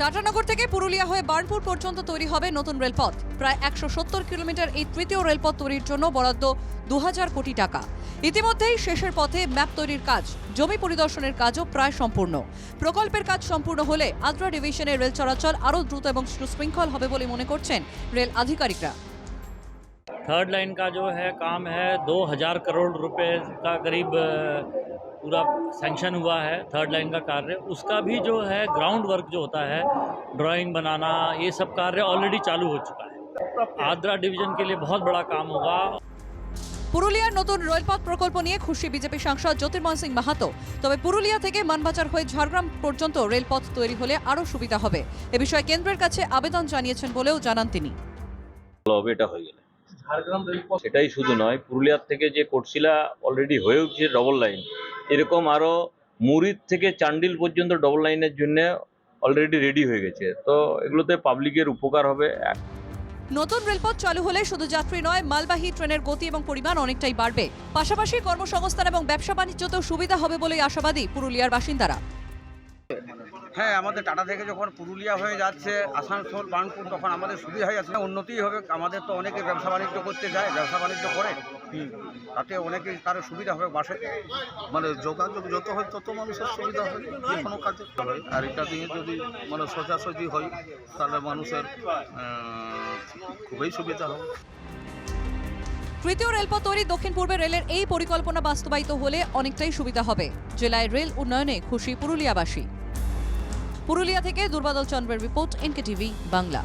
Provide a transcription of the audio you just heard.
টাটানগর থেকে পুরুলিয়া হয়ে বার্নপুর পর্যন্ত তৈরি হবে নতুন রেলপথ। প্রায় একশো সত্তর কিলোমিটার এই তৃতীয় রেলপথ তৈরির জন্য বরাদ্দ দু হাজার কোটি টাকা। ইতিমধ্যেই শেষের পথে ম্যাপ তৈরির কাজ, জমি পরিদর্শনের কাজও প্রায় সম্পূর্ণ। প্রকল্পের কাজ সম্পূর্ণ হলে আদ্রা ডিভিশনের রেল চলাচল আরও দ্রুত এবং সুশৃঙ্খল হবে বলে মনে করছেন রেল আধিকারিকরা। थर्ड लाइन का जो है काम है दो हज़ार करोड़ रुपए का करीब अ, पूरा सैंक्शन हुआ है थर्ड लाइन का कार्य उसका भी जो है ग्राउंड वर्क जो होता है ड्राइंग बनाना ये सब कार्य ऑलरेडी चालू हो चुका है आद्रा डिवीज़न के लिए बहुत बड़ा काम होगा পুরুলিয়ার নতুন রেলপথ প্রকল্প নিয়ে খুশি বিজেপি সাংসদ জ্যোতির্ময় সিং মাহাতো তবে পুরুলিয়া থেকে মানবাজার হয়ে ঝাড়গ্রাম পর্যন্ত রেলপথ তৈরি হলে আরও সুবিধা হবে এ বিষয়ে কেন্দ্রের কাছে আবেদন জানিয়েছেন বলেও জানান তিনি ভালো হবে এটা হয়ে গেলে সেটাই শুধু নয় পুরুলিয়ার থেকে যে কোটশিলা অলরেডি হয়ে উঠছে ডবল লাইন এরকম আরও মুরিদ থেকে চান্ডিল পর্যন্ত ডবল লাইনের জন্য অলরেডি রেডি হয়ে গেছে। তো এগুলোতে পাবলিকের উপকার হবে। নতুন রেলপথ চালু হলে শুধু যাত্রী নয় মালবাহী ট্রেনের গতি এবং পরিমাণ অনেকটাই বাড়বে। পাশাপাশি কর্মসংস্থান এবং ব্যবসা বাণিজ্যতেও সুবিধা হবে বলেই আশাবাদী পুরুলিয়ার বাসিন্দারা। হ্যাঁ আমাদের টাটা থেকে যখন পুরুলিয়া হয়ে যাচ্ছে আসানসোল বার্নপুর তখন আমাদের সুবিধা হয়ে যাচ্ছে। উন্নতিই হবে। আমাদের তো অনেকে ব্যবসা বাণিজ্য করতে যায় ব্যবসা বাণিজ্য করে। তাতে অনেকে তার সুবিধা হবে বাসে। মানে যোগাযোগ যত হয় তত মানুষের সুবিধা হয় যে কোনো কাজে। হয় আর এটা দিয়ে যদি মানে সোজাসুজি হয় তাহলে মানুষের খুবই সুবিধা হবে। তৃতীয় রেলপথ তৈরি দক্ষিণ পূর্বে রেলের এই পরিকল্পনা বাস্তবায়িত হলে অনেকটাই সুবিধা হবে। জেলায় রেল উন্নয়নে খুশি পুরুলিয়াবাসী। পুরুলিয়া থেকে দুর্বাদল চন্দ্রের রিপোর্ট এনকে টিভি বাংলা।